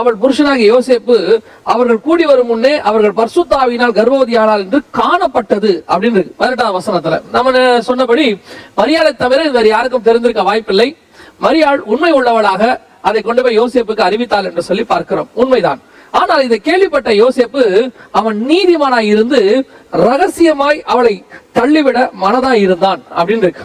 அவள் புருஷனாக யோசேப்பு அவர்கள் கூடி வரும் முன்னே அவர்கள் பர்சுத்தாவினால் கர்ப்பவதியானால் என்று காணப்பட்டது அப்படின்னு இருக்கு. பதினெட்டாம் வசனத்துல. நம்ம சொன்னபடி மரியாதை தவிர வேறு யாருக்கும் தெரிந்திருக்க வாய்ப்பில்லை. மரியாள் உண்மை உள்ளவளாக அதை கொண்டு போய் யோசேப்புக்கு அறிவித்தாள் என்று சொல்லி பார்க்கிறோம். உண்மைதான். ஆனால் இதை கேள்விப்பட்ட யோசேப்பு அவன் நீதிமானாய் இருந்து ரகசியமாய் அவளை தள்ளிவிட மனதாய் இருந்தான் அப்படின்னு இருக்கு.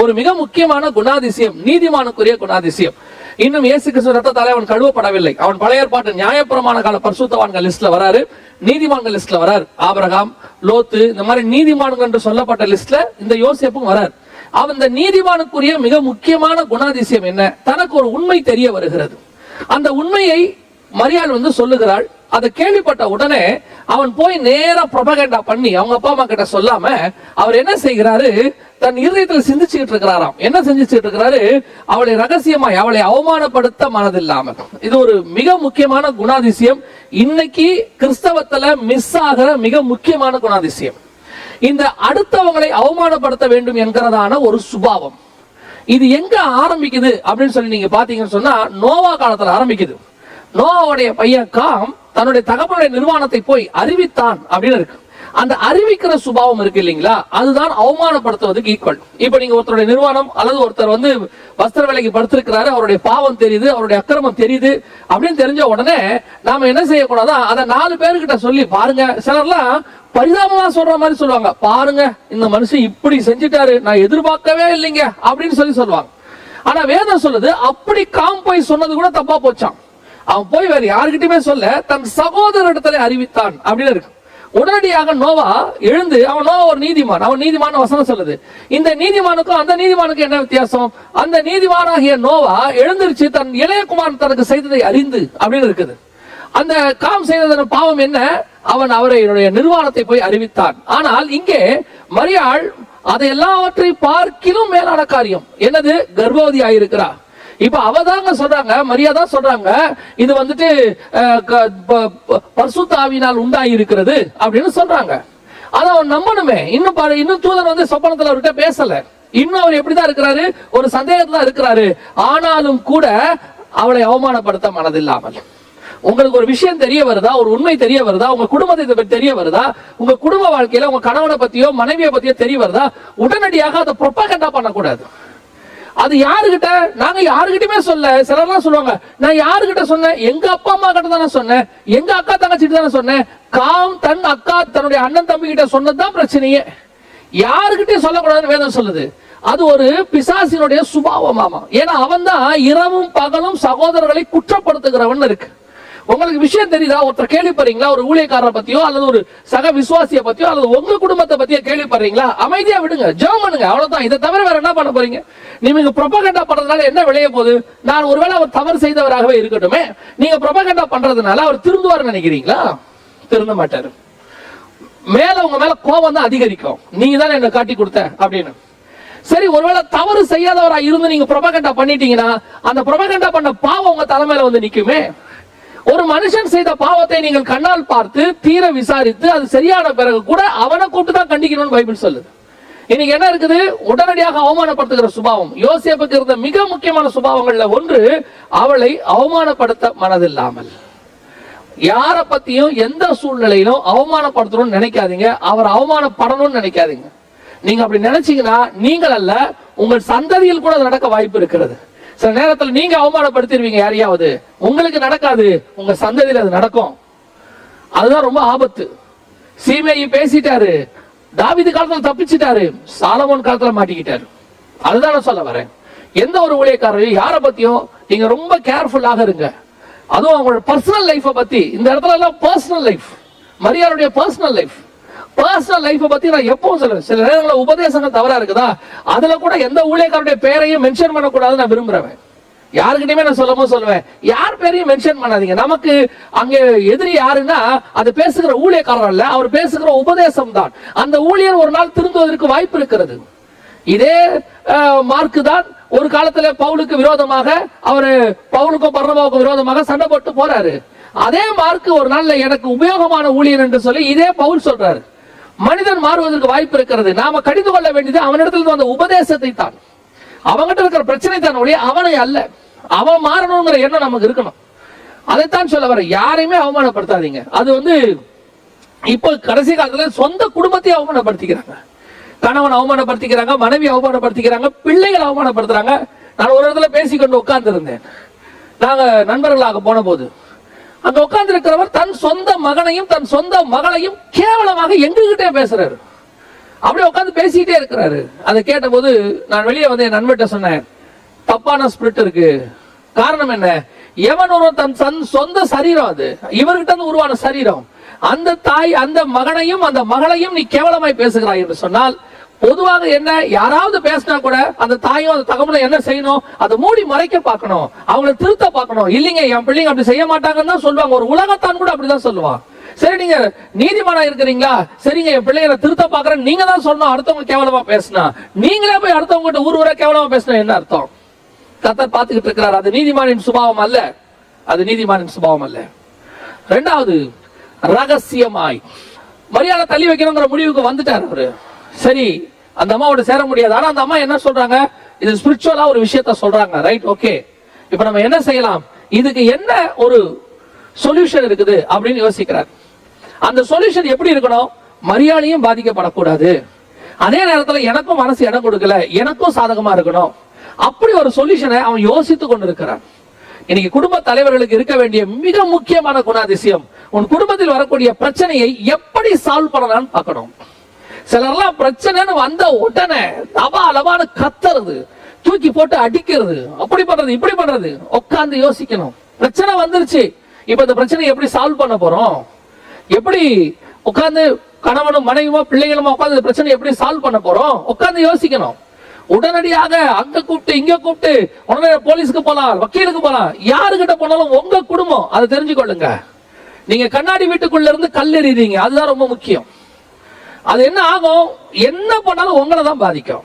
ஒரு மிக முக்கியமான குணாதிசயம் நீதிமானுக்குரிய குணாதிசயம். இன்னும் இயேசு கிறிஸ்து ரத்தத்தாலே அவன் கழுவப்படவில்லை. அவன் பழைய ஏற்பாட்டு நியாயப்பிரமான கால பரிசுத்தவான்கள் லிஸ்ட்ல வராரு. நீதிமான்கள் லிஸ்ட்ல வராரு. ஆபரகாம் லோத்து இந்த மாதிரி நீதிமான்கள் என்று சொல்லப்பட்ட லிஸ்ட்ல இந்த யோசியப்பும் வரார். அவன் இந்த நீதிமானுக்குரிய மிக முக்கியமான குணாதிசயம் என்ன? தனக்கு ஒரு உண்மை தெரிய வருகிறது. அந்த உண்மையை மரியாள் வந்து சொல்லுகிறாள். அதை கேள்விப்பட்ட உடனே அவன் போய் நேரா ப்ரொபகண்டா பண்ணி அவங்க அப்பா அம்மா கிட்ட சொல்லாம அவர் என்ன செய்கிறாரு? தன் இருதயத்தில் சிந்திச்சுக்கிட்டு இருக்கிறாராம். என்ன செஞ்சுட்டு இருக்கிறாரு? அவளை ரகசியமா அவளை அவமானப்படுத்த மனதில்லாம. இது ஒரு மிக முக்கியமான குணாதிசயம். இன்னைக்கு கிறிஸ்தவத்துல மிஸ் ஆகிற மிக முக்கியமான குணாதிசயம். இந்த அடுத்தவங்களை அவமானப்படுத்த வேண்டும் என்கிறதான ஒரு சுபாவம். இது எங்க ஆரம்பிக்குது அப்படின்னு சொல்லி நீங்க பாத்தீங்கன்னு சொன்னா நோவா காலத்துல ஆரம்பிக்குது. நோவாவுடைய பையன் காம் தன்னுடைய தகப்பனுடைய நிர்வாணத்தை போய் அறிவித்தான் அப்படின்னு இருக்கு. அந்த அறிவிக்கிற சுபாவம் இருக்கு இல்லைங்களா? அதுதான் அவமானப்படுத்துவதுக்கு ஈக்குவல் இப்ப நீங்க ஒருத்தருடைய நிர்வாணம் அல்லது ஒருத்தர் வந்து வஸ்திர வேலைக்கு படுத்திருக்கிறாரு அவருடைய பாவம் தெரியுது அவருடைய அக்கிரமம் தெரியுது அப்படின்னு தெரிஞ்ச உடனே நாம என்ன செய்யக்கூடாதா? அதை நாலு பேர்கிட்ட சொல்லி பாருங்க. சிலர்லாம் பரிதாபமா சொல்ற மாதிரி சொல்லுவாங்க. பாருங்க இந்த மனுஷன் இப்படி செஞ்சுட்டாரு நான் எதிர்பார்க்கவே இல்லைங்க அப்படின்னு சொல்லி சொல்லுவாங்க. ஆனா வேதம் சொல்லுது அப்படி காம் போய் சொன்னது கூட தப்பா போச்சான் அவன் போய் வேற யாருக்கிட்டயுமே சொல்ல தன் சகோதரிடத்துல அறிவித்தான் அப்படின்னு இருக்கு. உடனடியாக நோவா எழுந்து அவன் நோவா ஒரு நீதிமான் அவன் நீதிமான வசனம் சொல்லுது. இந்த நீதிமானுக்கும் அந்த நீதிமானுக்கும் என்ன வித்தியாசம்? அந்த நீதிமானாகிய நோவா எழுந்திருச்சு தன் இளையகுமாரன் தனக்கு செய்ததை அறிந்து அப்படின்னு இருக்குது. அந்த காம் செய்ததன் பாவம் என்ன? அவன் அவருடைய நிர்வாணத்தை போய் அறிவித்தான். ஆனால் இங்கே மரியாள் அதை எல்லாவற்றை பார்க்கிலும் மேலான காரியம். என்னது? கர்ப்பவதி ஆயிருக்கிறார் இப்ப அவ தாங்க சொல்றாங்க மரியா தான் சொல்றாங்க இது வந்துட்டு பர்சுத்தாவினால் உண்டாயிருக்கிறது உண்டாகி இருக்கிறது அப்படின்னு சொல்றாங்க. அதை அவன் நம்பணுமே. இன்னும் பாரு இன்னும் தூதன் வந்து சொப்பனத்துல அவர்கிட்ட பேசல. இன்னும் அவர் எப்படிதான் இருக்கிறாரு? ஒரு சந்தேகத்துல இருக்கிறாரு. ஆனாலும் கூட அவளை அவமானப்படுத்த மனதில்லாமல். உங்களுக்கு ஒரு விஷயம் தெரிய வருதா? ஒரு உண்மை தெரிய வருதா? உங்க குடும்பத்தை பத்தி தெரிய வருதா? உங்க குடும்ப வாழ்க்கையில உங்க கணவனை பத்தியோ மனைவியை பத்தியோ தெரிய வருதா? உடனடியாக அதை ப்ரொப்பகண்டா பண்ணக்கூடாது. அது யாருகிட்ட? நாங்க யாருகிட்டயுமே சொல்ல சிலர்லாம் சொல்லுவாங்க நான் யாருகிட்ட சொன்னேன்? எங்க அப்பா அம்மா கிட்ட தானே சொன்னேன்? எங்க அக்கா தங்கச்சிட்டு தானே சொன்னேன்? காம் தன் அக்கா தன்னுடைய அண்ணன் தம்பி கிட்ட சொன்னதுதான் பிரச்சனையே. யாருகிட்டயும் சொல்லக்கூடாதுன்னு வேதம் சொல்லுது. அது ஒரு பிசாசினுடைய சுபாவமாமா. ஏன்னா அவன் தான் இரவும் பகலும் சகோதரர்களை குற்றப்படுத்துகிறவன் இருக்கு. உங்களுக்கு விஷயம் தெரியுதா? ஒருத்தர் கேள்விப்படுறீங்களா? ஒரு ஊழியக்காரரை பத்தியோ அல்லது ஒரு சக விசுவாசிய பத்தியோ அல்லது உங்க குடும்பத்தை பத்தியோ கேள்விப்படுறீங்களா? அமைதியா விடுங்க. ஜெபம் பண்ணுங்க. அவ்வளவுதான். இதை தவிர வேற என்ன பண்ண போறீங்க? நீங்க ப்ரொபகண்டா பண்றதுனால என்ன விளைய போகுது? நான் ஒருவேளை அவர் தவறு செய்தவராகவே இருக்கட்டுமே. நீங்க ப்ரொபகண்டா பண்றதுனால அவர் திருந்துவார் நினைக்கிறீங்களா? திருந்த மாட்டாரு. மேல உங்க மேல கோபம் தான் அதிகரிக்கும். நீங்க தான் என்ன காட்டி கொடுத்த அப்படின்னு. சரி ஒருவேளை தவறு செய்யாதவரா இருந்து நீங்க ப்ரொபகண்டா பண்ணிட்டீங்கன்னா அந்த ப்ரொபகண்டா பண்ண பாவம் உங்க தலைமையில வந்து நிக்குமே. ஒரு மனுஷன் செய்த பாவத்தை நீங்கள் கண்ணால் பார்த்து தீர விசாரித்து அது சரியான பிறகு கூட அவனை கூப்பிட்டு தான் கண்டிக்கணும்னு பைபிள் சொல்லுது. இன்னைக்கு என்ன இருக்குது? உடனடியாக அவமானப்படுத்துகிற சுபாவம். யோசேப்புக்கு இருந்த மிக முக்கியமான சுபாவங்கள்ல ஒன்று அவளை அவமானப்படுத்த மனதில்லாமல். யார பத்தியும் எந்த சூழ்நிலையிலும் அவமானப்படுத்தணும்னு நினைக்காதீங்க. அவர் அவமானப்படணும்னு நினைக்காதீங்க. நீங்க அப்படி நினைச்சீங்கன்னா நீங்கள் அல்ல உங்கள் சந்ததியில் கூட அது நடக்க வாய்ப்பு இருக்கிறது. சில நேரத்துல நீங்க அவமானப்படுத்திடுவீங்க யாரையாவது. உங்களுக்கு நடக்காது. உங்க சந்ததியில் அது நடக்கும். அதுதான் ரொம்ப ஆபத்து. சீமையை பேசிட்டாரு. தாவீது காலத்துல தப்பிச்சிட்டாரு. சாலமோன் காலத்துல மாட்டிக்கிட்டாரு. அதுதான் நான் சொல்ல வரேன். எந்த ஒரு ஊழியக்காரரையும் யாரை பத்தியும் நீங்க ரொம்ப கேர்ஃபுல்லாக இருங்க. அதுவும் அவங்களோட பர்சனல் லைஃபை பத்தி. இந்த இடத்துல எல்லாம் பர்சனல் லைஃப் மரியாதையுடைய பர்சனல் லைஃப் பர்சனல் லைஃப்பை பத்தி நான் எப்பவும் சொல்லுவேன். சில நேரங்களில் உபதேசங்கள் தவறா இருக்குதா? அதுல கூட எந்த ஊழியக்காரருடைய பேரையும் மென்ஷன் பண்ணக்கூடாதுன்னு நான் விரும்புறேன் யாருக்கிட்டயுமே நான் சொல்லவும் சொல்லுவேன். யார் பேரையும் மென்ஷன் பண்ணாதீங்க. நமக்கு அங்க எதிரி யாருன்னா அது பேசுகிற ஊழியக்காரர் அல்ல அவர் பேசுகிற உபதேசம் தான். அந்த ஊழியர் ஒரு நாள் திருந்துவதற்கு வாய்ப்பு இருக்கிறது. இதே மார்க்கு தான் ஒரு காலத்துல பவுலுக்கு விரோதமாக அவரு பவுலுக்கும் பர்ணபாவுக்கும் விரோதமாக சண்டை போட்டு போறாரு. அதே மார்க்கு ஒரு நாள்ல எனக்கு உபயோகமான ஊழியர் என்று சொல்லி இதே பவுல் சொல்றாரு. மனிதன் மாறுவதற்கு வாய்ப்பு இருக்கிறது. நாம கடிந்து கொள்ள வேண்டியது அவனிடத்தில் வந்த உபதேசத்தை தான். அவங்கிட்ட இருக்கிற பிரச்சனை தான் ஒழிய அவனை அல்ல. அவன் மாறணுங்கிற எண்ணம் நமக்கு இருக்கணும். அதைத்தான் சொல்ல வர யாரையுமே அவமானப்படுத்தாதீங்க. அது வந்து இப்போ கடைசி காலத்துல சொந்த குடும்பத்தை அவமானப்படுத்திக்கிறாங்க. கணவன் அவமானப்படுத்திக்கிறாங்க மனைவி அவமானப்படுத்திக்கிறாங்க பிள்ளைகள் அவமானப்படுத்துறாங்க. நான் ஒரு இடத்துல பேசிக்கொண்டு உட்கார்ந்து இருந்தேன் நாங்க நண்பர்களாக போன போது அங்க உட்கார்ந்து இருக்கிறவர் தன் சொந்த மகனையும் தன் சொந்த மகளையும் கேவலமாக எங்ககிட்டே பேசுறாரு. அப்படியே உட்கார்ந்து பேசிக்கிட்டே இருக்கிறாரு. அதை கேட்டபோது நான் வெளியே வந்து என் நண்பர்கிட்ட சொன்னேன் தப்பான ஸ்பிரிட் இருக்கு. காரணம் என்ன? எவன் ஒருவன் தன் சன் சொந்த சரீரம் அது. இவர்கிட்ட இருந்து உருவான சரீரம். அந்த தாய் அந்த மகனையும் அந்த மகளையும் நீ கேவலமாய் பேசுகிறாய் என்று சொன்னால் பொதுவாக என்ன யாராவது பேசினா கூட அந்த தாயும் அந்த தகவலை என்ன செய்யணும்? அதை மூடி மறைக்க பார்க்கணும். அவங்கள திருத்த பார்க்கணும். இல்லைங்க என் பிள்ளைங்க அப்படி செய்ய மாட்டாங்கன்னு தான் சொல்லுவாங்க. ஒரு உலகத்தான் கூட அப்படிதான் சொல்லுவான். சரி நீங்க நீதிமானா இருக்கிறீங்களா? சரிங்க என் பிள்ளைங்களை திருத்த பாக்குறேன் நீங்க தான் சொல்லணும் அடுத்தவங்க கேவலமா பேசினா. நீங்களே போய் அடுத்தவங்க கிட்ட ஊர் ஊரா கேவலமா பேசினா என்ன அர்த்தம்? கத்தர் பார்த்துக்கிட்டு இருக்கிறார். அது நீதிமானின் சுபாவம் அல்ல. அது நீதிமானின் சுபாவம் அல்ல. ரெண்டாவது ரகசியமாய். மரியாதை தள்ளி வைக்கணுங்கிற முடிவுக்கு வந்துட்டார் அவரு. சரி அந்த அம்மாவோட சேர முடியாது. ஆனா அந்த அம்மா என்ன சொல்றாங்க? இது ஸ்பிரிச்சுவலா ஒரு விஷயத்த சொல்றாங்க. ரைட் ஓகே இப்ப நம்ம என்ன செய்யலாம்? இதுக்கு என்ன ஒரு சொல்யூஷன் இருக்குது அப்படின்னு யோசிக்கிறார். அந்த சொல்யூஷன் எப்படி இருக்கணும்? மரியாதையும் பாதிக்கப்படக்கூடாது. அதே நேரத்துல எனக்கும் மனசு இடம் கொடுக்கல. எனக்கும் சாதகமா இருக்கணும். அப்படி ஒரு சொல்யூஷனை அவன் யோசித்துக் கொண்டிருக்கிறான். இன்னைக்கு குடும்ப தலைவர்களுக்கு இருக்க வேண்டிய மிக முக்கியமான குணாதிசயம் உன் குடும்பத்தில் வரக்கூடிய பிரச்சனையை எப்படி சால்வ் பண்ணலாம்னு பார்க்கணும். சிலர்லாம் பிரச்சனைன்னு வந்த உடனே லபா லபான்னு கத்துறது தூக்கி போட்டு அடிக்கிறது அப்படி பண்றது இப்படி பண்றது உட்காந்து யோசிக்கணும். பிரச்சனை வந்துருச்சு. இப்ப இந்த பிரச்சனையை எப்படி சால்வ் பண்ண போறோம்? எப்படி உட்காந்து கணவனும் மனைவியுமா பிள்ளைகளுமா உட்காந்து இந்த பிரச்சனை எப்படி சால்வ் பண்ண போறோம்? உட்காந்து யோசிக்கணும். உடனடியாக அங்க கூப்பிட்டு இங்க கூப்பிட்டு உடனே போலீஸ்க்கு போலாம் வக்கீலுக்கு போலாம். யாருகிட்ட போனாலும் உங்க குடும்பம் அதை தெரிஞ்சுக்கொள்ளுங்க. நீங்க கண்ணாடி வீட்டுக்குள்ள இருந்து கல் கல்லெறிறீங்க அதுதான் ரொம்ப முக்கியம். அது என்ன ஆகும்? என்ன பண்ணாலும் உங்களை தான் பாதிக்கும்.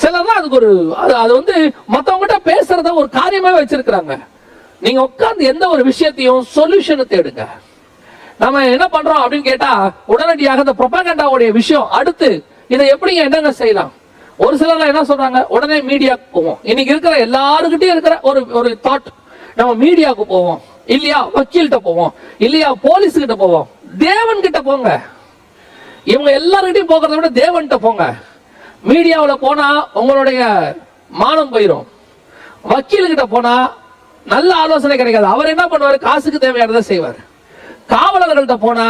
சிலர் தான் அதுக்கு ஒரு அது அது வந்து மற்றவங்ககிட்ட பேசுறத ஒரு காரியமாவே வச்சிருக்கிறாங்க. நீங்க உட்கார்ந்து எந்த ஒரு விஷயத்தையும் சொல்யூஷனை தேடுங்க. நம்ம என்ன பண்றோம் அப்படின்னு கேட்டா உடனடியாக இந்த ப்ரொபகண்டாவுடைய விஷயம் அடுத்து இதை எப்படிங்க என்னங்க செய்யலாம்? ஒரு சிலர் என்ன சொல்றாங்க? உடனே மீடியாவுக்கு போவோம். இன்னைக்கு இருக்கிற எல்லாருக்கிட்டையும் இருக்கிற ஒரு ஒரு தாட் நம்ம மீடியாவுக்கு போவோம். இல்லையா? வக்கீல்கிட்ட போவோம். இல்லையா? போலீஸ் கிட்ட போவோம். தேவன் கிட்ட போங்க. இவங்க எல்லார்கிட்டையும் போகிறத விட தேவன்கிட்ட போங்க. மீடியாவில் போனா உங்களுடைய மானம் போயிடும் வக்கீல்கிட்ட போனா நல்ல ஆலோசனை கிடைக்காது. அவர் என்ன பண்ணுவார்? காசுக்கு தேவையானதை செய்வார். காவலர்கள்ட்ட போனா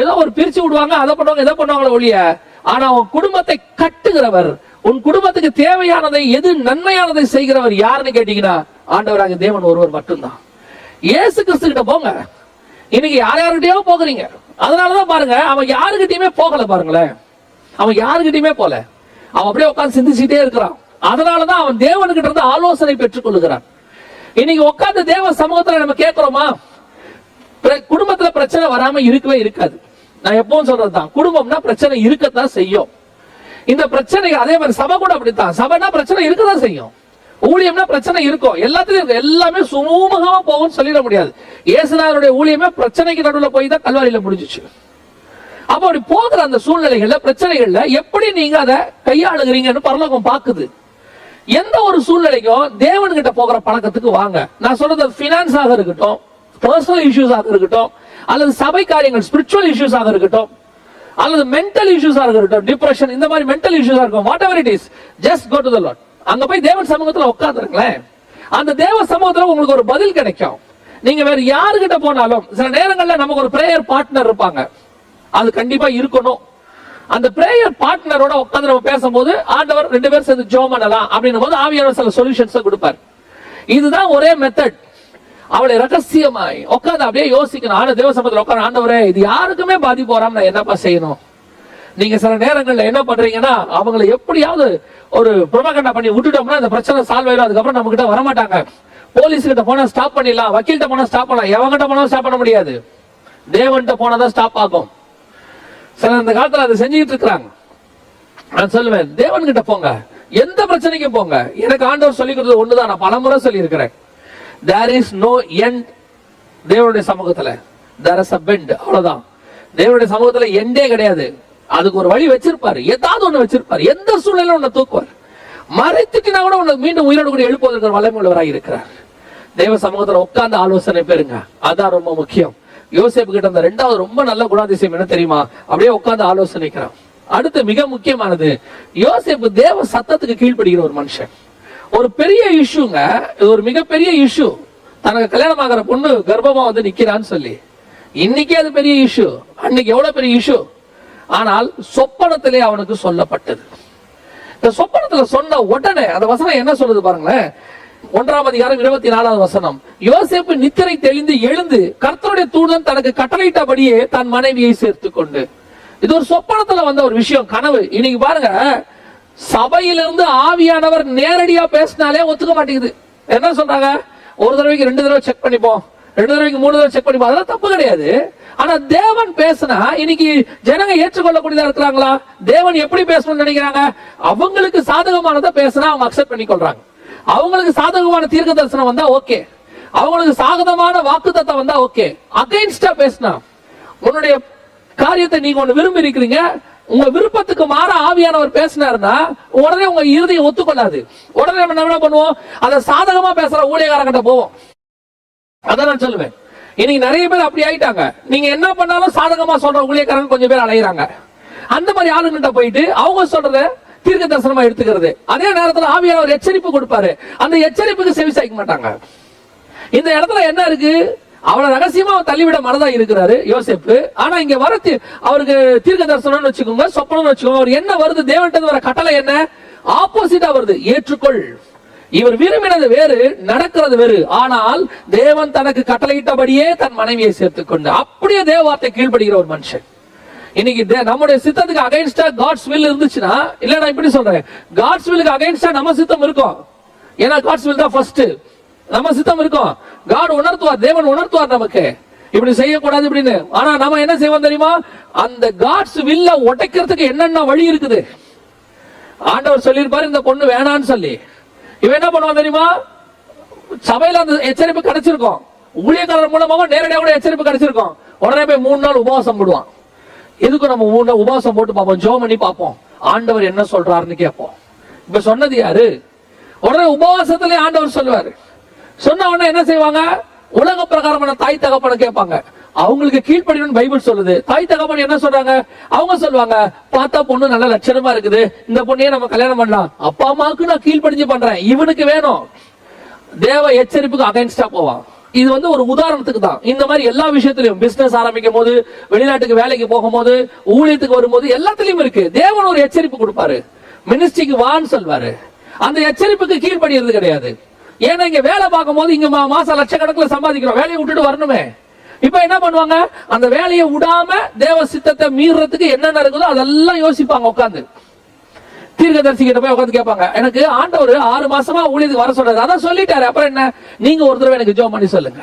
ஏதோ ஒரு பிரிச்சு விடுவாங்க அதை பண்ணுவாங்க இதை பண்ணுவாங்களோ ஒழிய ஆனா உன் குடும்பத்தை கட்டுகிறவர் உன் குடும்பத்துக்கு தேவையானதை எது நன்மையானதை செய்கிறவர் யாருன்னு கேட்டீங்கன்னா ஆண்டவராக தேவன் ஒருவர் மட்டும்தான். இயேசு கிறிஸ்து கிட்ட போங்க. இன்னைக்கு யார் யாருக்கிட்டயோ போகிறீங்க. அதனாலதான் பாருங்க அவன் யாருக்கிட்டயுமே போகல பாருங்களேன். அவன் யாருக்கிட்டயுமே போல. அவன் அப்படியே உட்காந்து சிந்திச்சுட்டே இருக்கிறான். அதனாலதான் அவன் தேவன்கிட்ட இருந்து ஆலோசனை பெற்றுக் கொள்ளுகிறான். இன்னைக்கு உட்காந்து தேவ சமூகத்துல நம்ம கேட்கிறோமா? பிர- குடும்பத்துல பிரச்சனை வராம இருக்கவே இருக்காது. நான் எப்பவும் சொல்றதுதான். குடும்பம்னா பிரச்சனை இருக்கத்தான் செய்யும். இந்த பிரச்சனை அதே மாதிரி சபை கூட அப்படித்தான். சபைனா பிரச்சனை இருக்கதான் செய்யும். ஊழியம்னா பிரச்சனை இருக்கும். எல்லாத்துலயும் இருக்கும் எல்லாமே சுமூகமா போகும்னு சொல்லிட முடியாது. இயேசுநாதருடைய ஊழியமே பிரச்சனைக்கு நடுவுல போய் தான் கல்வாரியில முடிஞ்சிச்சு. அப்ப அப்படி போகிற அந்த சூழ்நிலைகள்ல பிரச்சனைகள்ல எப்படி நீங்க அதை கையாளுகிறீங்கன்னு பரலோகம் பாக்குது எந்த ஒரு சூழ்நிலைக்கும் தேவன்கிட்ட போகிற பழக்கத்துக்கு வாங்க. நான் சொல்றது ஃபினான்ஸ் ஆக இருக்கட்டும் பர்சனல் இஷ்யூஸ் ஆக இருக்கட்டும் அல்லது சபை காரியங்கள் ஸ்பிரிச்சுவல் இஷ்யூஸாக ஆக இருக்கட்டும் அல்லது மென்டல் இஷ்யூஸாக இருக்கட்டும் டிப்ரெஷன் இந்த மாதிரி மென்டல் இஷ்யூஸாக இருக்கும் whatever it is just go to the lot அங்க போய் தேவன் சமூகத்துல உட்கார்ந்துருங்களேன். அந்த தேவ சமூகத்துல உங்களுக்கு ஒரு பதில் கிடைக்கும். நீங்க வேற யாருகிட்ட போனாலும் சில நேரங்கள்ல நமக்கு ஒரு பிரேயர் பார்ட்னர் இருப்பாங்க. அது கண்டிப்பா இருக்கணும். அந்த பிரேயர் பார்ட்னரோட உட்காந்து நம்ம பேசும்போது ஆண்டவர் ரெண்டு பேரும் சேர்ந்து ஜோம் பண்ணலாம் அப்படின்னும் போது ஆவியானவர் சில சொல்யூஷன்ஸ் கொடுப்பார். இதுதான் ஒரே மெத்தட் அவளை ரகசியமாய் உட்காந்து அப்படியே யோசிக்கணும். ஆனா தேவ சமூகத்துல உட்காந்து ஆண்டவரே இது யாருக்குமே பாதிப்பு வராம நான் என்னப்பா செய்யணும்? நீங்க சில நேரங்கள்ல என்ன பண்றீங்கன்னா அவங்களை எப்படியாவது ஒரு புரமகண்டா பண்ணி விட்டுட்டோம்னா இந்த பிரச்சனை சால்வ் ஆயிடும். அதுக்கப்புறம் நம்ம கிட்ட வரமாட்டாங்க. போலீஸ் கிட்ட போனா ஸ்டாப் பண்ணிடலாம். வக்கீல்கிட்ட போனா ஸ்டாப் பண்ணலாம். எவங்கிட்ட போனா ஸ்டாப் பண்ண முடியாது. தேவன்கிட்ட போனாதான் ஸ்டாப் ஆகும். சில இந்த காலத்துல அதை செஞ்சுக்கிட்டு இருக்கிறாங்க. நான் சொல்லுவேன் தேவன் கிட்ட போங்க. எந்த பிரச்சனைக்கும் போங்க. எனக்கு ஆண்டவர் சொல்லி கொடுத்தது ஒண்ணுதான். நான் பலமுறை சொல்லி இருக்கிறேன் தேர் இஸ் நோ எண்ட் தேவனுடைய சமூகத்துல. தேர் இஸ் அ பெண்ட் அவ்வளவுதான். தேவனுடைய சமூகத்துல எண்டே கிடையாது. அதுக்கு ஒரு வழி வச்சிருப்பாரு. ஏதாவது ஒண்ணு வச்சிருப்பாரு. எந்த சூழ்நிலையில உன்னை தூக்குவார். மறைத்துட்டுனா கூட உனக்கு மீண்டும் உயிரோடு கூட எழுப்புவதற்கு வல்லமை இருக்கிறார். தேவ சமூகத்துல உட்கார்ந்து ஆலோசனை பெறுங்க. அதான் ரொம்ப முக்கியம். யோசிப்பு கிட்ட அந்த ரெண்டாவது ரொம்ப நல்ல குணாதிசயம் என்ன தெரியுமா? அப்படியே உட்கார்ந்து ஆலோசனைக்கிறான். அடுத்து மிக முக்கியமானது யோசிப்பு தேவ சத்தத்துக்கு கீழ்ப்படுகிற ஒரு மனுஷன். ஒரு பெரிய இஷ்யூங்க. இது ஒரு மிகப்பெரிய இஷ்யூ. தனக்கு கல்யாணம் ஆகிற பொண்ணு கர்ப்பமா வந்து நிக்கிறான்னு சொல்லி. இன்னைக்கே அது பெரிய இஷ்யூ. அன்னைக்கு எவ்வளவு பெரிய இஷ்யூ? ஆனால் சொப்பனத்திலே அவனுக்கு சொல்லப்பட்டது. இந்த சொப்பனத்துல சொன்ன உடனே அந்த வசனம் என்ன சொல்லுது பாருங்களேன்? ஒன்றாம் அதிகாரம் இருபத்தி நாலாவது வசனம். யோசேப்பு நித்திரை தெளிந்து எழுந்து கர்த்தருடைய தூதன் தனக்கு கட்டளையிட்டபடியே தன் மனைவியை சேர்த்து கொண்டு. இது ஒரு சொப்பனத்துல வந்த ஒரு விஷயம் கனவு. இன்னைக்கு பாருங்க சபையிலிருந்து ஆவியானவர் நேரடியா பேசினாலே ஒத்துக்க மாட்டேங்குது. என்ன சொல்றாங்க? ஒரு தடவைக்கு ரெண்டு தடவை செக் பண்ணிப்போம். ரெண்டு தடவைக்கு மூணு தடவை செக் பண்ணி அதெல்லாம் தப்பு கிடையாது. ஆனா தேவன் பேசினா இன்னைக்கு ஜனங்க ஏற்றுக்கொள்ளக்கூடியதா இருக்கிறாங்களா? தேவன் எப்படி பேசணும்னு நினைக்கிறாங்க? அவங்களுக்கு சாதகமானதை பேசினா அவங்க அக்செப்ட் பண்ணிக்கொள்றாங்க. அவங்களுக்கு சாதகமான தீர்க்க தரிசனம் வந்தா ஓகே அவங்களுக்கு சாதகமான வாக்கு வந்தா ஓகே அகைன்ஸ்டா பேசினா உன்னுடைய காரியத்தை நீங்க ஒண்ணு விரும்பி இருக்கிறீங்க உங்க விருப்பத்துக்கு மாற ஆவியானவர் பேசினாருன்னா உடனே உங்க இறுதியை ஒத்துக்கொள்ளாது. உடனே நம்ம என்ன பண்ணுவோம்? அதை சாதகமா பேசுற ஊழியக்காரங்கிட்ட போவோம். அதான் நான் சொல்லுவேன். இன்னைக்கு நிறைய பேர் அப்படி ஆயிட்டாங்க. நீங்க என்ன பண்ணாலும் சாதகமா சொல்ற ஊழியக்காரங்க கொஞ்சம் பேர் அலையிறாங்க. அந்த மாதிரி ஆளுங்கிட்ட போயிட்டு அவங்க சொல்றத தீர்க்க தரிசனமா எடுத்துக்கிறது. அதே நேரத்துல ஆவியானவர் எச்சரிப்பு கொடுப்பாரு. அந்த எச்சரிப்புக்கு செவி சாய்க்க மாட்டாங்க. இந்த இடத்துல என்ன இருக்கு? அவளை ரகசியமா அவர் தள்ளிவிட மனதா இருக்கிறாரு யோசேப்பு. ஆனா இங்க வர அவருக்கு தீர்க்க தரிசனம்னு வச்சுக்கோங்க சொப்பனம்னு வச்சுக்கோங்க. அவர் என்ன வருது? தேவன்ட்டு வர கட்டளை என்ன? ஆப்போசிட்டா வருது. ஏற்றுக்கொள். இவர் விரும்பினது வேறு நடக்கிறது வேறு. ஆனால் தேவன் தனக்கு கட்டளையிட்டபடியே தன் மனைவியை சேர்த்துக் கொண்டு அப்படியே தேவார்த்தை கீழ்படுகிற ஒரு மனுஷன். இன்னைக்கு தே- நம்முடைய சித்தத்துக்கு அகைன்ஸ்டா காட்ஸ் வில் இருந்துச்சுன்னா இல்ல நான் இப்படி சொல்றேன். காட்ஸ் வில்லுக்கு அகைன்ஸ்டா நம்ம சித்தம் இருக்கும். ஏன்னா காட்ஸ் வில் தான் ஃபர்ஸ்ட் நம்ம சித்தம் இருக்கும். காட் உணர்த்துவார் தேவன் உணர்த்துவார் நமக்கு. இப்படி செய்யக்கூடாது இப்படின்னு. ஆனா நம்ம என்ன செய்வோம் தெரியுமா? அந்த காட்ஸ் வில்ல உடைக்கிறதுக்கு என்னென்ன வழி இருக்குது? ஆண்டவர் சொல்லியிருப்பாரு இந்த பொண்ணு வேணான்னு சொல்லி. இவன் என்ன பண்ணுவான் தெரியுமா? சபையில அந்த எச்சரிப்பு கிடைச்சிருக்கும். ஊழியக்காரர் மூலமாக நேரடியாக கூட எச்சரிப்பு கிடைச்சிருக்கும். உடனே போய் மூணு நாள் உபவாசம் போடுவான். எதுக்கு நம்ம மூணு நாள் உபவாசம் போட்டு பார்ப்போம்? ஜோம் பண்ணி பார்ப்போம். ஆண்டவர் என்ன சொல்றாருன்னு கேட்போம். இப்ப சொன்னது யாரு? உடனே உபவாசத்திலே ஆண்டவர் சொல்லுவாரு. சொன்ன உடனே என்ன செய்வாங்க? உலக பிரகாரமான தாய் தகப்பனை கேட்பாங்க. அவங்களுக்கு கீழ்ப்படியும் பைபிள் சொல்லுது. தாய் தகப்பன் என்ன சொல்றாங்க? அவங்க சொல்லுவாங்க பார்த்தா பொண்ணு நல்ல லட்சணமா இருக்குது. இந்த பொண்ணையே நம்ம கல்யாணம் பண்ணலாம். அப்பா அம்மாவுக்கு நான் கீழ்ப்படிஞ்சு பண்றேன். இவனுக்கு வேணும். தேவ எச்சரிப்புக்கு அகைன்ஸ்டா போவான். இது வந்து ஒரு உதாரணத்துக்கு தான். இந்த மாதிரி எல்லா விஷயத்திலையும் பிசினஸ் ஆரம்பிக்கும் போது வெளிநாட்டுக்கு வேலைக்கு போகும்போது ஊழியத்துக்கு வரும்போது எல்லாத்துலயும் இருக்கு. தேவன் ஒரு எச்சரிப்பு கொடுப்பாரு. மினிஸ்ட்ரிக்கு வான்னு சொல்வாரு. அந்த எச்சரிப்புக்கு கீழ்ப்படிறது கிடையாது. ஏன்னா இங்க வேலை பார்க்கும் போது இங்க மா- மாசம் லட்சக்கணக்கில் சம்பாதிக்கிறோம். வேலையை விட்டுட்டு வரணுமே. இப்ப என்ன பண்ணுவாங்க? அந்த வேலையை விடாம தேவ சித்தத்தை மீறதுக்கு என்னென்ன இருக்குதோ அதெல்லாம் யோசிப்பாங்க உட்காந்து தீர்க்கதரிசி கிட்ட போய் உட்காந்து கேட்பாங்க. எனக்கு ஆண்டவர் ஆறு மாசமா ஊழியத்துக்கு வர சொல்றாரு அதான் சொல்லிட்டாரு. அப்புறம் என்ன? நீங்க ஒரு தடவை எனக்கு ஜோம் பண்ணி சொல்லுங்க.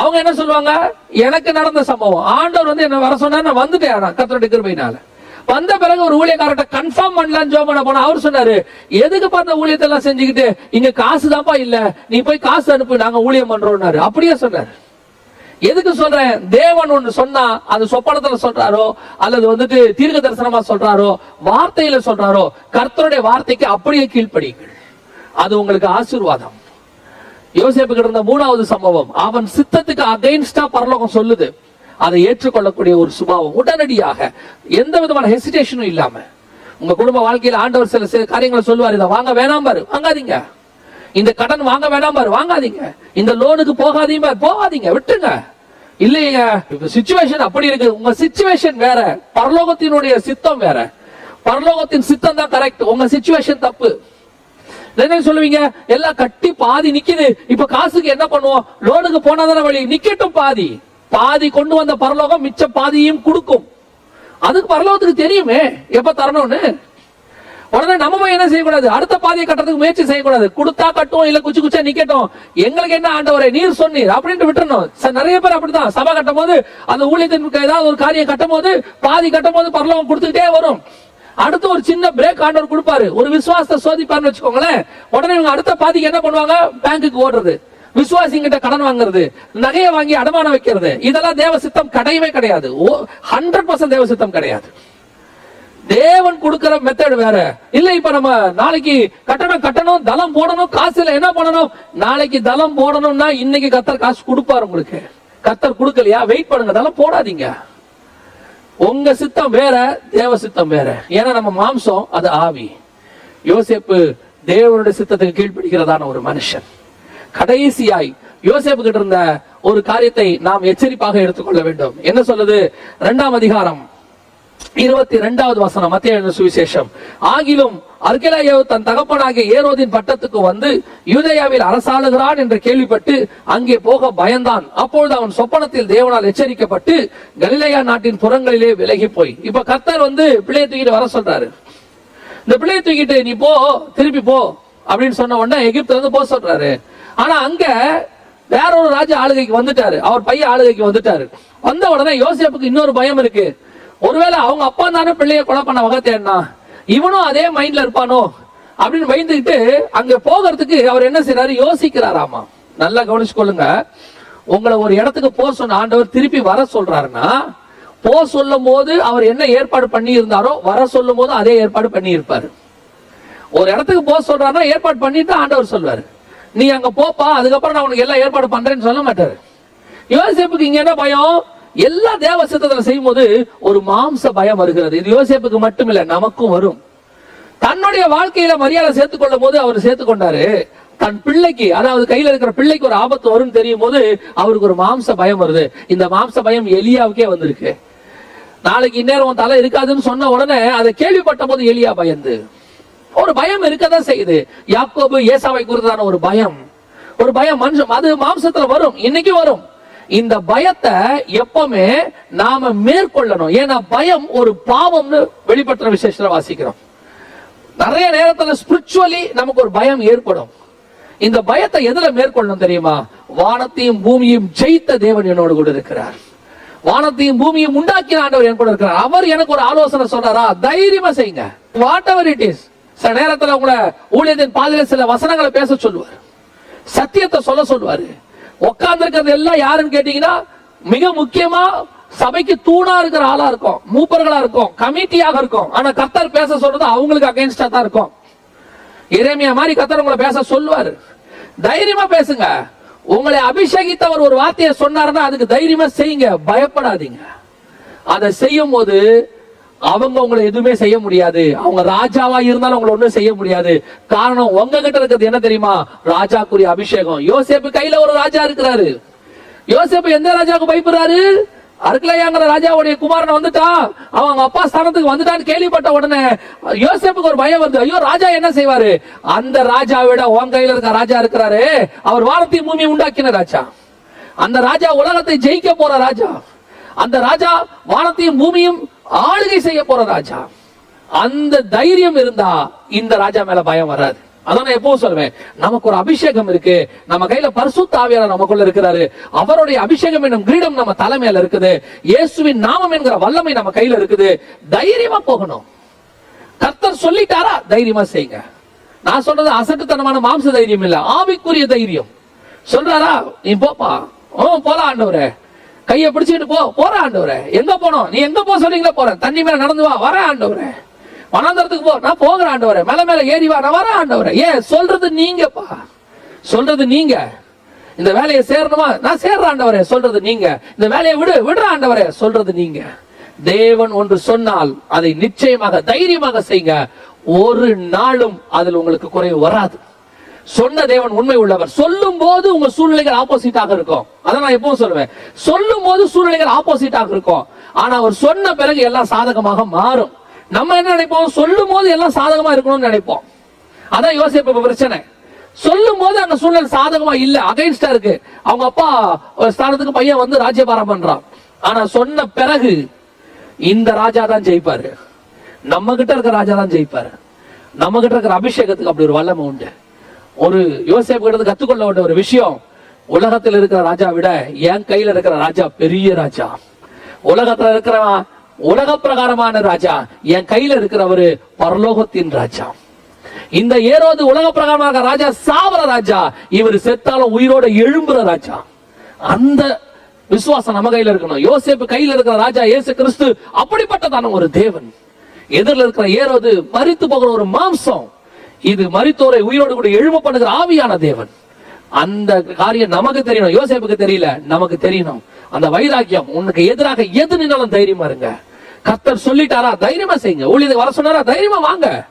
அவங்க என்ன சொல்லுவாங்க? எனக்கு நடந்த சம்பவம். ஆண்டவர் வந்து என்ன வர சொன்னா நான் வந்துட்டேன் ஆனா கத்தருடைய கிருபையினால. வந்த பிறகு ஒரு ஊழியக்காரர்கிட்ட கன்ஃபார்ம் பண்ணலாம் ஜோ பண்ண போனா அவர் சொன்னாரு எதுக்கு பார்த்த ஊழியத்தை எல்லாம் செஞ்சுக்கிட்டு? இங்க காசு தான்ப்பா இல்ல. நீ போய் காசு அனுப்பு. நாங்க ஊழியம் பண்றோம்னாரு. அப்படியே சொன்னாரு. எதுக்கு சொல்றேன்? தேவன் ஒன்று சொன்னா அது சொப்பனத்துல சொல்றாரோ அல்லது வந்துட்டு தீர்க்க தரிசனமா சொல்றாரோ வார்த்தையில சொல்றாரோ கர்த்தருடைய வார்த்தைக்கு அப்படியே கீழ்ப்படியுங்கள். அது உங்களுக்கு ஆசீர்வாதம். யோசேப்பு கிட்ட இருந்த மூணாவது சம்பவம் அவன் சித்தத்துக்கு அகைன்ஸ்டா பரலோகம் சொல்லுது. அதை ஏற்றுக்கொள்ளக்கூடிய ஒரு சுபாவம். உடனடியாக எந்த விதமான ஹெசிடேஷனும் இல்லாம உங்க குடும்ப வாழ்க்கையில ஆண்டவர் சில சில காரியங்களை சொல்லுவார். இதை வாங்க வேணாம் பாரு. வாங்காதீங்க. இந்த கடன் வாங்க வேண்டாம் பாரு வாங்காதீங்க. இந்த லோனுக்கு போகாதீங்க பாரு, போகாதீங்க விட்டுங்க இல்லைங்க இப்ப சுச்சுவேஷன் அப்படி இருக்கு உங்க சுச்சுவேஷன் வேற. பரலோகத்தினுடைய சித்தம் வேற. பரலோகத்தின் சித்தம் தான் கரெக்ட் உங்க சுச்சுவேஷன் தப்பு. என்ன சொல்லுவீங்க? எல்லாம் கட்டி பாதி நிக்குது. இப்ப காசுக்கு என்ன பண்ணுவோம்? லோனுக்கு போனாதான வழி? நிக்கட்டும் பாதி. பாதி கொண்டு வந்த பரலோகம் மிச்ச பாதியும் கொடுக்கும். அதுக்கு பரலோகத்துக்கு தெரியுமே. எப்ப தரணும்னு? உடனே நம்ம போய் என்ன செய்யக்கூடாது? அடுத்த பாதையை கட்டுறதுக்கு முயற்சி செய்யக்கூடாது. கொடுத்தா கட்டும் இல்ல குச்சி குச்சா நிக்கட்டும். எங்களுக்கு என்ன ஆண்டவரை நீர் சொன்னீர். அப்படின்ட்டு விட்டுறணும். நிறைய பேர் அப்படிதான். சபை கட்டும் போது அந்த ஊழியத்தின் ஏதாவது ஒரு காரியம் கட்டும் போது பாதி கட்டும் போது பரலவம் கொடுத்துக்கிட்டே வரும். அடுத்து ஒரு சின்ன பிரேக் ஆண்டவர் கொடுப்பாரு. ஒரு விசுவாசத்தை சோதிப்பாருன்னு வச்சுக்கோங்களேன். உடனே இவங்க அடுத்த பாதிக்கு என்ன பண்ணுவாங்க? பேங்குக்கு ஓடுறது. விசுவாசிங்கிட்ட கடன் வாங்குறது. நகையை வாங்கி அடமானம் வைக்கிறது. இதெல்லாம் தேவ சித்தம் கிடையவே கிடையாது. ஹண்ட்ரட் பர்சன்ட் தேவ சித்தம் கிடையாது. தேவன் கொடுக்கிற மெத்தட் வேற. இல்ல இப்ப நம்ம நாளைக்கு கட்டணம் கட்டணும் தளம் போடணும் காசு இல்ல என்ன பண்ணணும்? நாளைக்கு தளம் போடணும்னா இன்னைக்கு கத்தர் காசு கொடுப்பாரு உங்களுக்கு. கத்தர் கொடுக்கலையா? வெயிட் பண்ணுங்க தளம் போடாதீங்க. உங்க சித்தம் வேற தேவ சித்தம் வேற. ஏன்னா நம்ம மாம்சம் அது ஆவி. யோசேப்பு தேவனுடைய சித்தத்துக்கு கீழ்ப்பிடிக்கிறதான ஒரு மனுஷன். கடைசியாய் யோசேப்பு கிட்ட இருந்த ஒரு காரியத்தை நாம் எச்சரிப்பாக எடுத்துக்கொள்ள வேண்டும். என்ன சொல்லுது? இரண்டாம் அதிகாரம் இருபத்தி இரண்டாவது வசனம் மத்திய சுவிசேஷம். ஆகிலும் அர்கெலாயோ தன் தகப்பனாகிய ஏரோதின் பட்டத்துக்கு வந்து யூதயாவில் அரசாளுகிறான் என்று கேள்விப்பட்டு அங்கே போக பயந்தான். அப்பொழுது அவன் சொப்பனத்தில் தேவனால் எச்சரிக்கப்பட்டு கலிலேயா நாட்டின் புறங்களிலே விலகி போய். இப்ப கர்த்தர் வந்து பிள்ளையை தூக்கிட்டு வர சொல்றாரு. இந்த பிள்ளையை தூக்கிட்டு நீ போ திருப்பி போ அப்படின்னு சொன்ன உடனே எகிப்து வந்து போக சொல்றாரு. ஆனா அங்க வேற ஒரு ராஜா ஆளுகைக்கு வந்துட்டாரு. அவர் பையன் ஆளுகைக்கு வந்துட்டாரு. வந்த உடனே யோசிப்புக்கு இன்னொரு பயம் இருக்கு. ஒருவேளை அவங்க அப்பா தானே பிள்ளைய கொலை பண்ண வகை தேடினா இவனும் அதே மைண்ட்ல இருப்பானோ? அப்படின்னு பயந்துக்கிட்டு அங்க போகிறதுக்கு அவர் என்ன செய்றாரு? யோசிக்கிறாராமா. நல்லா கவனிச்சுக்கொள்ளுங்க. உங்களை ஒரு இடத்துக்கு போக சொன்ன ஆண்டவர் திருப்பி வர சொல்றாருன்னா போ சொல்லும் போது அவர் என்ன ஏற்பாடு பண்ணி இருந்தாரோ வர சொல்லும் போது அதே ஏற்பாடு பண்ணி இருப்பாரு ஒரு இடத்துக்கு போக சொல்றாருன்னா ஏற்பாடு பண்ணிட்டு ஆண்டவர் சொல்வாரு. நீ அங்க போப்பா அதுக்கப்புறம் நான் உனக்கு எல்லாம் ஏற்பாடு பண்றேன்னு சொல்ல மாட்டாரு. யோசிப்புக்கு இங்க என்ன பயம்? எல்லா தேவ சித்தத்தில் செய்யும் போது ஒரு மாம்ச பயம் வருகிறது. இது யோசிப்புக்கு மட்டும் நமக்கும் வரும். தன்னுடைய வாழ்க்கையில மரியாதை சேர்த்துக் கொள்ளும் போது அவர் சேர்த்துக் கொண்டாரு. தன் பிள்ளைக்கு அதாவது கையில இருக்கிற பிள்ளைக்கு ஒரு ஆபத்து வரும் தெரியும் போது அவருக்கு ஒரு மாம்ச பயம் வருது. இந்த மாம்ச பயம் எலியாவுக்கே வந்திருக்கு. நாளைக்கு இந்நேரம் உன் தலை இருக்காதுன்னு சொன்ன உடனே அதை கேள்விப்பட்ட போது எலியா பயந்து. ஒரு பயம் இருக்கதான் செய்யுது. யாக்கோபு ஏசாவை குறித்தான ஒரு பயம். ஒரு பயம் மனுஷன் அது மாம்சத்துல வரும். இன்னைக்கு வரும். இந்த பயத்தை எப்பவுமே நாம மேற்கொள்ளணும். ஏன்னா பயம் ஒரு பாவம்னு வெளிப்பட்ட விசேஷத்துல வாசிக்கிறோம். நிறைய நேரத்துல ஸ்பிரிச்சுவலி நமக்கு ஒரு பயம் ஏற்படும். இந்த பயத்தை எதுல மேற்கொள்ளணும் தெரியுமா? வானத்தையும் பூமியும் ஜெயித்த தேவன் என்னோடு கூட இருக்கிறார். வானத்தையும் பூமியையும் உண்டாக்கின ஆண்டவர் என் கூட இருக்கிறார். அவர் எனக்கு ஒரு ஆலோசனை சொன்னாரா தைரியமா செய்யுங்க. வாட் எவர் இட் இஸ் சில நேரத்துல உங்களை ஊழியத்தின் பாதையில சில வசனங்களை பேச சொல்லுவார். சத்தியத்தை சொல்ல சொல்லுவாரு. உட்கார்ந்து இருக்கிறது எல்லாம் யாருன்னு கேட்டீங்கன்னா மிக முக்கியமா சபைக்கு தூணா இருக்கிற ஆளா இருக்கும் மூப்பர்களா இருக்கும் கமிட்டியாக இருக்கும். ஆனா கத்தர் பேச சொல்றது அவங்களுக்கு அகைன்ஸ்டா தான் இருக்கும். இறைமையா மாதிரி கத்தர் உங்களை பேச சொல்லுவாரு. தைரியமா பேசுங்க. உங்களை அபிஷேகித்தவர் ஒரு வார்த்தையை சொன்னாருன்னா அதுக்கு தைரியமா செய்யுங்க. பயப்படாதீங்க. அதை செய்யும் போது அவங்க உங்களை எதுவுமே செய்ய முடியாது. அவங்க ராஜாவா இருந்தாலும் உங்களை ஒண்ணும் செய்ய முடியாது. காரணம் உங்ககிட்ட இருக்கிறது என்ன தெரியுமா? ராஜாக்குரிய அபிஷேகம். யோசேப்பு கையில ஒரு ராஜா இருக்கிறாரு. யோசேப்பு எந்த ராஜாவுக்கு பயப்படுறாரு? அருக்கலையாங்கிற ராஜாவுடைய குமாரன் வந்துட்டான் அவன் அவங்க அப்பா ஸ்தானத்துக்கு வந்துட்டான்னு கேள்விப்பட்ட உடனே யோசேப்புக்கு ஒரு பயம் வருது. ஐயோ ராஜா என்ன செய்வாரு? அந்த ராஜாவை விட உன் கையில இருக்க ராஜா இருக்கிறாரு. அவர் வானத்தையும் பூமி உண்டாக்கின ராஜா. அந்த ராஜா உலகத்தை ஜெயிக்க போற ராஜா. அந்த ராஜா வானத்தையும் பூமியும் ஆளுகை செய்ய போற ராஜா. அந்த தைரியம் இருந்தா இந்த ராஜா மேல பயம் வராது. அதான் நான் எப்பவும் சொல்லுவேன். நமக்கு ஒரு அபிஷேகம் இருக்கு. நம்ம கையில பரிசுத்த ஆவியாளர் நமக்குள்ள இருக்கிறாரு. அவருடைய அபிஷேகம் என்னும் கிரீடம் நம்ம தலைமையில இருக்குது. இயேசுவின் நாமம் என்கிற வல்லமை நம்ம கையில இருக்குது. தைரியமா போகணும். கர்த்தர் சொல்லிட்டாரா? தைரியமா செய்யுங்க. நான் சொல்றது அசட்டுத்தனமான மாம்ச தைரியம் இல்ல. ஆவிக்குரிய தைரியம். சொல்றாரா? நீ போப்பா. ஓ போலாம் ஆண்டவரே. கையை பிடிச்சிட்டு போ போற ஆண்டவரே. எங்க போனோம்? நீ எங்க போ சொல்றீங்களா போறேன். தண்ணி மேல நடந்து வா வரேன் ஆண்டவரே. வனாந்தரத்துக்கு போ நான் போகிற ஆண்டவரே. மேல மேல ஏறி வா நான் வரேன் ஆண்டவரே. ஏன்? சொல்றது நீங்கப்பா. சொல்றது நீங்க. இந்த வேலையை சேரணுமா? நான் சேர்ற ஆண்டவரே சொல்றது நீங்க. இந்த வேலையை விடு விடுற ஆண்டவரே சொல்றது நீங்க. தேவன் ஒன்று சொன்னால் அதை நிச்சயமாக தைரியமாக செய்யுங்க. ஒரு நாளும் அதில் உங்களுக்கு குறைவு வராது. சொன்ன தேவன் உண்மை உள்ளவர். சொல்லும் போது உங்க சூழ்நிலைகள் ஆப்போசிட்டாக இருக்கும். அதை நான் எப்பவும் சொல்லுவேன். சொல்லும் போது சூழ்நிலைகள் ஆப்போசிட்டாக இருக்கும். ஆனா அவர் சொன்ன பிறகு எல்லாம் சாதகமாக மாறும். நம்ம என்ன நினைப்போம்? சொல்லும் போது எல்லாம் சாதகமா இருக்கணும்னு நினைப்போம். அதான் யோசிப்ப பிரச்சனை. சொல்லும் போது அந்த சூழ்நிலை சாதகமா இல்ல. அகைன்ஸ்டா இருக்கு. அவங்க அப்பா ஒரு ஸ்தானத்துக்கு பையன் வந்து ராஜ்யபாரம் பண்றான். ஆனா சொன்ன பிறகு இந்த ராஜா தான் ஜெயிப்பாரு. நம்ம கிட்ட இருக்க ராஜா தான் ஜெயிப்பாரு. நம்ம கிட்ட இருக்கிற அபிஷேகத்துக்கு அப்படி ஒரு வல்லமை உண்டு. ஒரு யோசேப்பு கிட்ட கத்துக்கொள்ள வேண்டிய ஒரு விஷயம் உலகத்தில் இருக்கிற ராஜா விட என் கையில இருக்கிற ராஜா பெரிய ராஜா. உலகத்துல இருக்கிறவன் உலக பிரகாரமான ராஜா என் கையில இருக்கிறவரு பரலோகத்தின் ராஜா. இந்த ஏரோது உலக பிரகாரமாக ராஜா சாவர ராஜா இவர் செத்தாலும் உயிரோட எழும்புற ராஜா. அந்த விசுவாசம் நம்ம கையில இருக்கணும். யோசேப்பு கையில இருக்கிற ராஜா இயேசு கிறிஸ்து அப்படிப்பட்டதான ஒரு தேவன். எதிரில் இருக்கிற ஏரோது மறித்து போகிற ஒரு மாம்சம். இது மருத்துவரை உயிரோடு கூட எழும பண்ணுகிற ஆவியான தேவன். அந்த காரியம் நமக்கு தெரியணும் யோசேப்புக்கு தெரியல நமக்கு தெரியணும். அந்த வைராக்கியம் உனக்கு எதிராக எது நின்னாலும் தைரியமா இருங்க. கர்த்தர் சொல்லிட்டாரா தைரியமா செய்யுங்க. ஊழியதை வர சொன்னாரா தைரியமா வாங்க.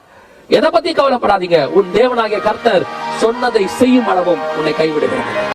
எதை பத்தி கவலைப்படாதீங்க. உன் தேவனாகிய கர்த்தர் சொன்னதை செய்யும் அளவும் உன்னை கைவிடுகிறேன்